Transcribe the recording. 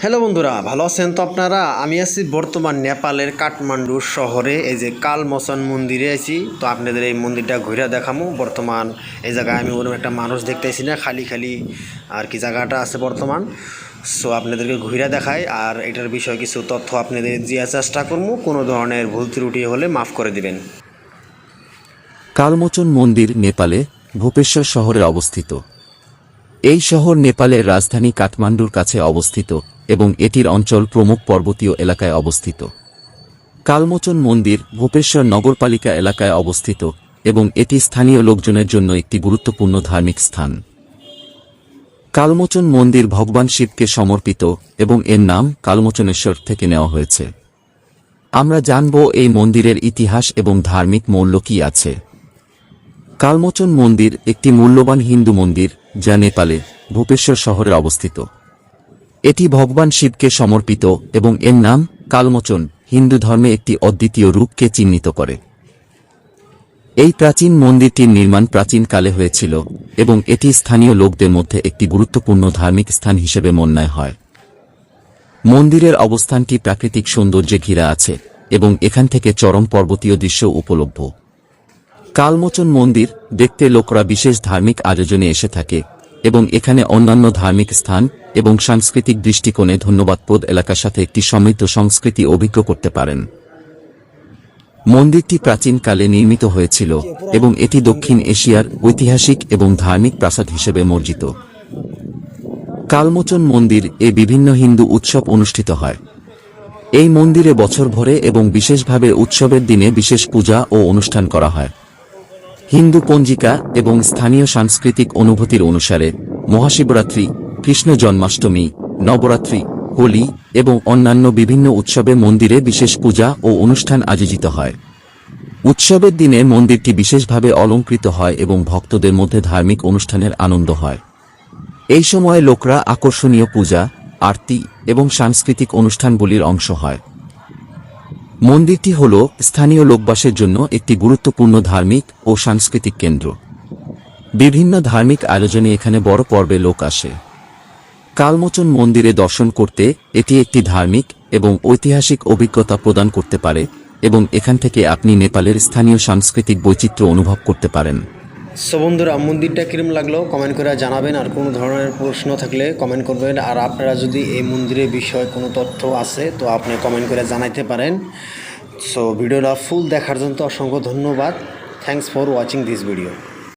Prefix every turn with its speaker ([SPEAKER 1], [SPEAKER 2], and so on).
[SPEAKER 1] Hello বন্ধুরা, ভালো আছেন তো আপনারা? আমি আছি বর্তমান নেপালের কাঠমান্ডু শহরে, এই যে কালমোচন মন্দিরে আছি। তো আপনাদের এই মন্দিরটা ঘুরে দেখামো। বর্তমান এই জায়গায় আমি ওরকম একটা মানুষ দেখতেছি না, খালি খালি আর কি জায়গাটা আছে বর্তমান। সো আপনাদেরকে ঘুরে দেখাই। আর এটার বিষয়ে কিছু তথ্য আপনাদের দেওয়ার চেষ্টা করব কোনো ধরনের ভুল ত্রুটি হলে মাফ করে দিবেন।
[SPEAKER 2] কালমোচন মন্দির নেপালে ভূপেশ্বর শহরে অবস্থিত। এই শহর নেপালের রাজধানী কাঠমান্ডুর কাছে অবস্থিত এবং এটির অঞ্চল প্রমুখ পর্বতীয় এলাকায় অবস্থিত। কালমোচন মন্দির ভূপেশ্বর নগরপালিকা এলাকায় অবস্থিত এবং এটি স্থানীয় লোকজনের জন্য একটি গুরুত্বপূর্ণ ধার্মিক স্থান। কালমোচন মন্দির ভগবান শিবকে সমর্পিত এবং এর নাম কালমোচনেশ্বর থেকে নেওয়া হয়েছে। আমরা জানব এই মন্দিরের ইতিহাস এবং ধার্মিক মূল্য কি আছে। কালমোচন মন্দির একটি মূল্যবান হিন্দু মন্দির যা নেপালে, ভূপেশ্বর শহরে অবস্থিত। এটি ভগবান শিবকে সমর্পিত এবং এর নাম কালমোচন, হিন্দু ধর্মে একটি অদ্বিতীয় রূপকে চিহ্নিত করে। এই প্রাচীন মন্দিরটির নির্মাণ প্রাচীনকালে হয়েছিল এবং এটি স্থানীয় লোকদের মধ্যে একটি গুরুত্বপূর্ণ ধার্মিক স্থান হিসেবে মন্যায় হয়। মন্দিরের অবস্থানটি প্রাকৃতিক সৌন্দর্যে ঘিরা আছে এবং এখান থেকে চরম পর্বতীয় দৃশ্য উপলব্ধ? কালমোচন মন্দির দেখতে লোকরা বিশেষ ধার্মিক আয়োজনে এসে থাকে, এবং এখানে অন্যান্য ধার্মিক স্থান এবং সাংস্কৃতিক দৃষ্টিকোণে ধন্যবাদপ্রদ এলাকার সাথে একটি সমৃদ্ধ সংস্কৃতি অভিজ্ঞ করতে পারেন। মন্দিরটি প্রাচীনকালে নির্মিত হয়েছিল এবং এটি দক্ষিণ এশিয়ার ঐতিহাসিক এবং ধার্মিক প্রাসাদ হিসেবে মর্জিত। কালমোচন মন্দির এ বিভিন্ন হিন্দু উৎসব অনুষ্ঠিত হয়। এই মন্দিরে বছর ভরে এবং বিশেষভাবে উৎসবের দিনে বিশেষ পূজা ও অনুষ্ঠান করা হয়। হিন্দু পঞ্জিকা এবং স্থানীয় সাংস্কৃতিক অনুভূতির অনুসারে মহাশিবরাত্রি, কৃষ্ণ জন্মাষ্টমী, নবরাত্রি, হোলি এবং অন্যান্য বিভিন্ন উৎসবে মন্দিরে বিশেষ পূজা ও অনুষ্ঠান আয়োজিত হয়। উৎসবের দিনে মন্দিরটি বিশেষভাবে অলঙ্কৃত হয় এবং ভক্তদের মধ্যে ধার্মিক অনুষ্ঠানের আনন্দ হয়। এই সময়ে লোকরা আকর্ষণীয় পূজা, আরতি এবং সাংস্কৃতিক অনুষ্ঠানগুলির অংশ হয়। মন্দিরটি হল স্থানীয় লোকবাসের জন্য একটি গুরুত্বপূর্ণ ধার্মিক ও সাংস্কৃতিক কেন্দ্র। বিভিন্ন ধার্মিক আয়োজনে এখানে বড় পর্বে লোক আসে। কালমোচন মন্দিরে দর্শন করতে এটি একটি ধার্মিক এবং ঐতিহাসিক অভিজ্ঞতা প্রদান করতে পারে এবং এখান থেকে আপনি নেপালের স্থানীয় সাংস্কৃতিক বৈচিত্র্য অনুভব করতে পারেন।
[SPEAKER 1] সো বন্ধুরা, মন্দিরটা কিরম লাগল? কমেন্ট করে জানাবেন। আর কোনো ধরনের প্রশ্ন থাকলে কমেন্ট করবেন। আর আপনারা যদি এই মন্দিরের বিষয়ে কোনো তথ্য আছে, তো আপনি কমেন্ট করে জানাইতে পারেন। সো ভিডিওটা ফুল দেখার জন্য অসংখ্য ধন্যবাদ। Thanks for watching this video